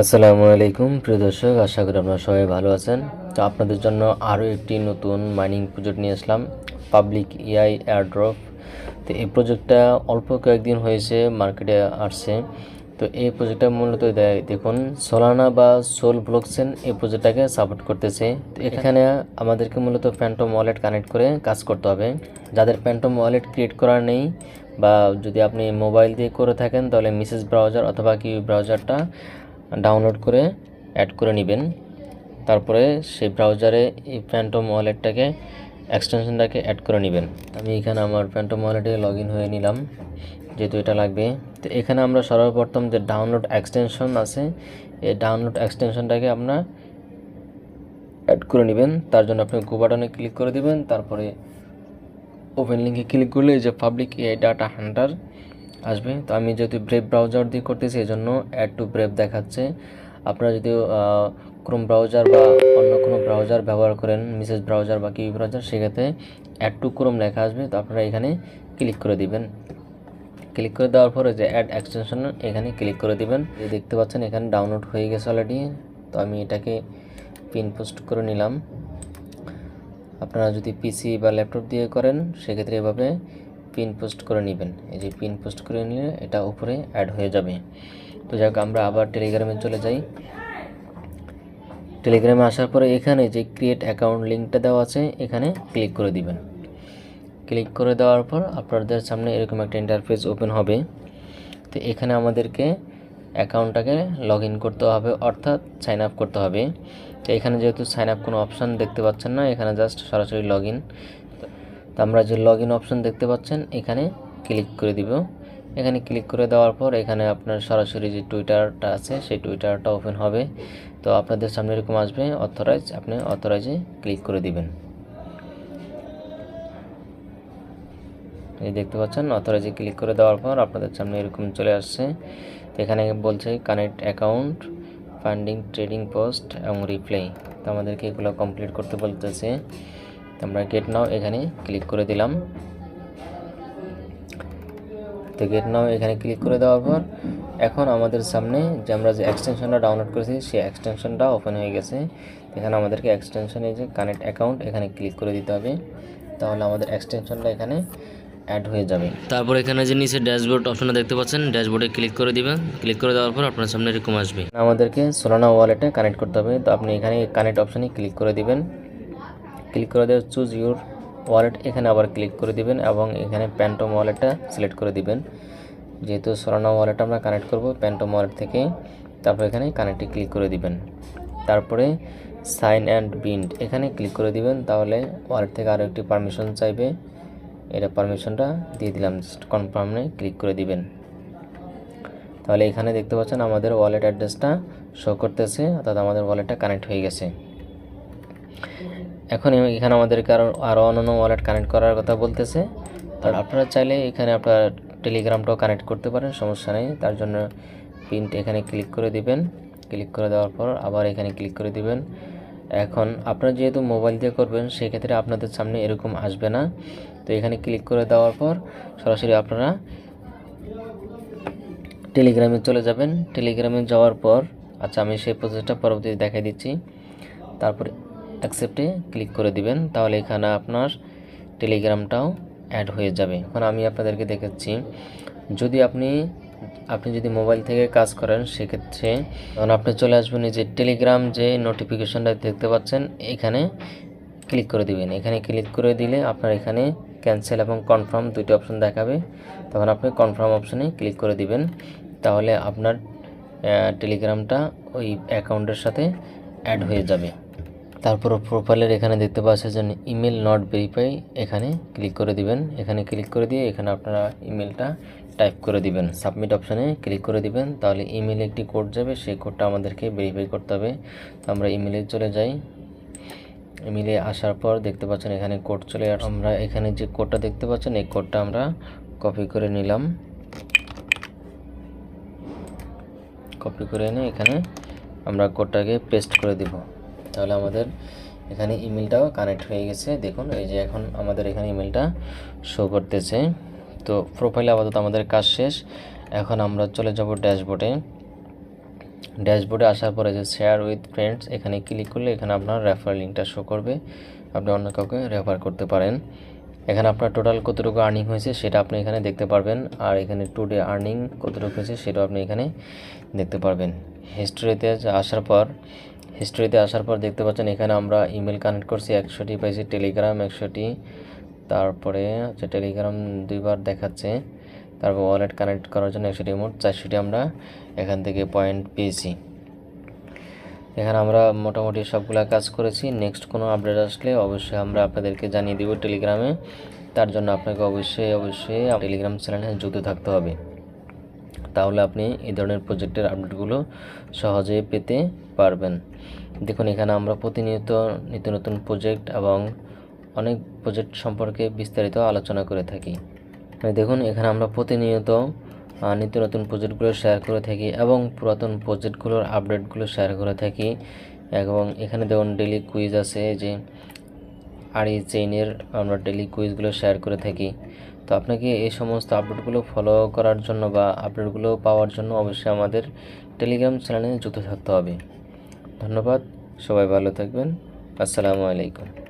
আসসালামু আলাইকুম, প্রিয় দর্শক, আশা করি আপনারা সবাই ভালো আছেন। তো আপনাদের জন্য আরও একটি নতুন মাইনিং প্রজেক্ট নিয়ে আসলাম পাবলিক এআই এয়ারড্রপ তো এই প্রজেক্টটা অল্প কয়েকদিন হয়েছে মার্কেটে আসছে। তো এই প্রজেক্টটা মূলত দেখুন সোলানা বা সোল ব্লকচেন এই প্রজেক্টটাকে সাপোর্ট করতেছে। তো এখানে আমাদেরকে মূলত ফ্যান্টম ওয়ালেট কানেক্ট করে কাজ করতে হবে। যাদের ফ্যান্টম ওয়ালেট ক্রিয়েট করা নেই বা যদি আপনি মোবাইল দিয়ে করে থাকেন, তাহলে মিসেস ব্রাউজার অথবা কি ব্রাউজারটা ডাউনলোড করে অ্যাড করে নেবেন। তারপরে সেই ব্রাউজারে এই ফ্যান্টম ওয়ালেটটাকে এক্সটেনশনটাকে অ্যাড করে নেবেন। আমি এখানে আমার ফ্যান্টম ওয়ালেটে লগ হয়ে নিলাম, যেহেতু এটা লাগবে। তো এখানে আমরা সর্বপ্রথম যে ডাউনলোড এক্সটেনশন আছে, এই ডাউনলোড এক্সটেনশনটাকে আপনার অ্যাড করে নেবেন। তার জন্য আপনি গো বাটনে ক্লিক করে দিবেন। তারপরে ওপেন লিঙ্কে ক্লিক করলে যে পাবলিক এআই ডাটা হান্টার আসবে। তো আমি যেহেতু ব্রেভ ব্রাউজার দিয়ে করতেছি এই জন্য অ্যাড টু ব্রেভ দেখাচ্ছে। আপনারা যদি ক্রোম ব্রাউজার বা অন্য কোনো ব্রাউজার ব্যবহার করেন মিসেস ব্রাউজার বা কিউ ব্রাউজার সেক্ষেত্রে অ্যাড টু ক্রোম লেখা আসবে। তো আপনারা এখানে ক্লিক করে দিবেন। ক্লিক করে দেওয়ার পরে যে অ্যাড এক্সটেনশন এখানে ক্লিক করে দিবেন। দেখতে পাচ্ছেন, এখানে ডাউনলোড হয়ে গেছে অলরেডি তো আমি এটাকে পিন পোস্ট করে নিলাম। আপনারা যদি পিসি বা ল্যাপটপ দিয়ে করেন, সেক্ষেত্রে এভাবে পিন পোস্ট করে নেবেন। এই যে পিন পোস্ট করে নিলে এটা উপরে অ্যাড হয়ে যাবে। তো যাক, আমরা আবার টেলিগ্রামে চলে যাই। টেলিগ্রামে আসার পরে এখানে যে ক্রিয়েট অ্যাকাউন্ট লিঙ্কটা দেওয়া আছে, এখানে ক্লিক করে দিবেন। ক্লিক করে দেওয়ার পর আপনাদের সামনে এরকম একটা ইন্টারফেস ওপেন হবে। তো এখানে আমাদেরকে অ্যাকাউন্টটাকে লগ করতে হবে, অর্থাৎ সাইন আপ করতে হবে। তো এখানে যেহেতু সাইন আপ কোনো অপশান দেখতে পাচ্ছেন না, এখানে জাস্ট সরাসরি লগ তো আমরা যে লগ ইন অপশান দেখতে পাচ্ছেন, এখানে ক্লিক করে দিব। এখানে ক্লিক করে দেওয়ার পর এখানে আপনার সরাসরি যে টুইটারটা আছে, সেই টুইটারটা ওপেন হবে। তো আপনাদের সামনে এরকম আসবে অথরাইজ আপনি অথরাইজে ক্লিক করে দিবেন। এই দেখতে পাচ্ছেন অথরাইজে ক্লিক করে দেওয়ার পর আপনাদের সামনে এরকম চলে আসছে। তো এখানে বলছে connect account funding trading post এবং রিপ্লাই তো আমাদেরকে এগুলো কমপ্লিট করতে বলতেছে। আমরা গেট নাও এখানে ক্লিক করে দিলাম। তো গেট নাও এখানে ক্লিক করে দেওয়ার পর এখন আমাদের সামনে যে আমরা যে এক্সটেনশনটা ডাউনলোড করেছি সেই এক্সটেনশনটা ওপেন হয়ে গেছে। এখানে আমাদেরকে এক্সটেনশনে যে কানেক্ট অ্যাকাউন্ট এখানে ক্লিক করে দিতে হবে। তাহলে আমাদের এক্সটেনশনটা এখানে অ্যাড হয়ে যাবে। তারপর এখানে যে নিচে ড্যাশবোর্ড অপশনটা দেখতে পাচ্ছেন ড্যাশবোর্ডে ক্লিক করে দিবেন। ক্লিক করে দেওয়ার পর আপনার সামনে এরকম আসবে। আমাদেরকে সোলানা ওয়ালেটে কানেক্ট করতে হবে। তো আপনি এখানে কানেক্ট অপশনে ক্লিক করে দিবেন। ক্লিক করে দেওয়া চুজ ইউর ওয়ালেট এখানে আবার ক্লিক করে দিবেন এবং এখানে প্যান্টম ওয়ালেটটা সিলেক্ট করে দিবেন। যেহেতু সোলানা ওয়ালেট আমরা কানেক্ট করব প্যান্টম ওয়ালেট থেকে, তারপর এখানে কানেক্টে ক্লিক করে দিবেন। তারপরে সাইন অ্যান্ড বিন্ড এখানে ক্লিক করে দিবেন, তাহলে ওয়ালেট থেকে আরও একটি পারমিশন চাইবে। এটা পারমিশনটা দিয়ে দিলাম জাস্ট কনফার্মে ক্লিক করে দিবেন। তাহলে এখানে দেখতে পাচ্ছেন আমাদের ওয়ালেট অ্যাড্রেসটা শো করতেছে, অর্থাৎ আমাদের ওয়ালেটটা কানেক্ট হয়ে গেছে। এখন এখানে আমাদেরকে আরও আরও অন্যান্য ওয়ালেট কানেক্ট করার কথা বলতেছে। তো আপনারা চাইলে এখানে আপনার টেলিগ্রামটাও কানেক্ট করতে পারেন, সমস্যা নেই। তার জন্য প্রিন্ট এখানে ক্লিক করে দিবেন। ক্লিক করে দেওয়ার পর আবার এখানে ক্লিক করে দিবেন। এখন আপনারা যেহেতু মোবাইল দিয়ে করবেন, সেক্ষেত্রে আপনাদের সামনে এরকম আসবে না। তো এখানে ক্লিক করে দেওয়ার পর সরাসরি আপনারা টেলিগ্রামে চলে যাবেন। টেলিগ্রামে যাওয়ার পর আচ্ছা আমি সেই প্রসেসটা পরবর্তীতে দেখাই দিচ্ছি। তারপরে অ্যাকসেপ্টে ক্লিক করে দিবেন, তাহলে এখানে আপনার টেলিগ্রামটাও অ্যাড হয়ে যাবে। এখন আমি আপনাদেরকে দেখাচ্ছি, যদি আপনি আপনি যদি মোবাইল থেকে কাজ করেন, সেক্ষেত্রে তখন আপনি চলে আসবেন যে টেলিগ্রাম যে নোটিফিকেশনটা দেখতে পাচ্ছেন, এখানে ক্লিক করে দিবেন। এখানে ক্লিক করে দিলে আপনার এখানে ক্যান্সেল এবং কনফার্ম দুইটি অপশন দেখাবে। তখন আপনি কনফার্ম অপশনে ক্লিক করে দিবেন, তাহলে আপনার টেলিগ্রামটা ওই অ্যাকাউন্টের সাথে অ্যাড হয়ে যাবে। তারপর প্রোফাইলের এখানে দেখতে পাচ্ছেন ইমেল নট ভেরিফাই এখানে ক্লিক করে দিবেন। এখানে ক্লিক করে দিয়ে এখানে আপনারা ইমেলটা টাইপ করে দিবেন। সাবমিট অপশানে ক্লিক করে দিবেন। তাহলে ইমেলে একটি কোড যাবে, সেই কোডটা আমাদেরকে ভেরিফাই করতে হবে। তো আমরা ইমেলে চলে যাই। ইমেলে আসার পর দেখতে পাচ্ছেন এখানে কোড চলে আমরা এখানে যে কোডটা দেখতে পাচ্ছেন, এই কোডটা আমরা কপি করে নিলাম। কপি করে এনে এখানে আমরা কোডটাকে পেস্ট করে দিব। তাহলে আমাদের এখানে ইমেলটাও কানেক্ট হয়ে গেছে। দেখুন, এই যে এখন আমাদের এখানে ইমেলটা শো করতেছে। তো প্রোফাইল আপাতত আমাদের কাজ শেষ। এখন আমরা চলে যাব ড্যাশবোর্ডে। ড্যাশবোর্ডে আসার পরে যে শেয়ার উইথ ফ্রেন্ডস এখানে ক্লিক করলে এখানে আপনার রেফার লিঙ্কটা শো করবে। আপনি অন্য কাউকে রেফার করতে পারেন। এখানে আপনার টোটাল কতটুকু আর্নিং হয়েছে সেটা আপনি এখানে দেখতে পারবেন। আর এখানে টুডে আর্নিং কতটুকু হয়েছে সেটাও আপনি এখানে দেখতে পারবেন। হিস্ট্রিতে আসার পর হিস্ট্রিতে আসার পর দেখতে পাচ্ছেন, এখানে আমরা ইমেল কানেক্ট করছি, একশোটি পাইছি টেলিগ্রাম একশোটি, তারপরে হচ্ছে টেলিগ্রাম দুইবার দেখাচ্ছে, তারপর ওয়ালেট কানেক্ট করার জন্য একশোটি, মোট চারশোটি আমরা এখান থেকে পয়েন্ট পেয়েছি। এখানে আমরা মোটামুটি সবগুলা কাজ করেছি নেক্সট কোনো আপডেট আসলে অবশ্যই আমরা আপনাদেরকে জানিয়ে দিব টেলিগ্রামে তার জন্য আপনাকে অবশ্যই অবশ্যই টেলিগ্রাম চ্যানেলে যুক্ত থাকতে হবে। তাহলে আপনি এই ধরনের প্রজেক্টের আপডেটগুলো সহজেই পেতে পারবেন। দেখুন, এখানে আমরা প্রতিনিয়ত নিত্য নতুন প্রজেক্ট এবং অনেক প্রজেক্ট সম্পর্কে বিস্তারিত আলোচনা করে থাকি। মানে দেখুন, এখানে আমরা প্রতিনিয়ত নিত্য নতুন প্রজেক্টগুলো শেয়ার করে থাকি এবং পুরাতন প্রজেক্টগুলোর আপডেটগুলো শেয়ার করে থাকি। এবং এখানে দেখুন ডেলি কুইজ আছে যে আর এই চেইনের আমরা ডেলি কুইজগুলো শেয়ার করে থাকি। তো আপনাকে এই সমস্ত আপডেটগুলো ফলো করার জন্য বা আপডেটগুলো পাওয়ার জন্য অবশ্যই আমাদের টেলিগ্রাম চ্যানেলে যুক্ত থাকতে হবে। ধন্যবাদ, সবাই ভালো থাকবেন। আসসালামু আলাইকুম।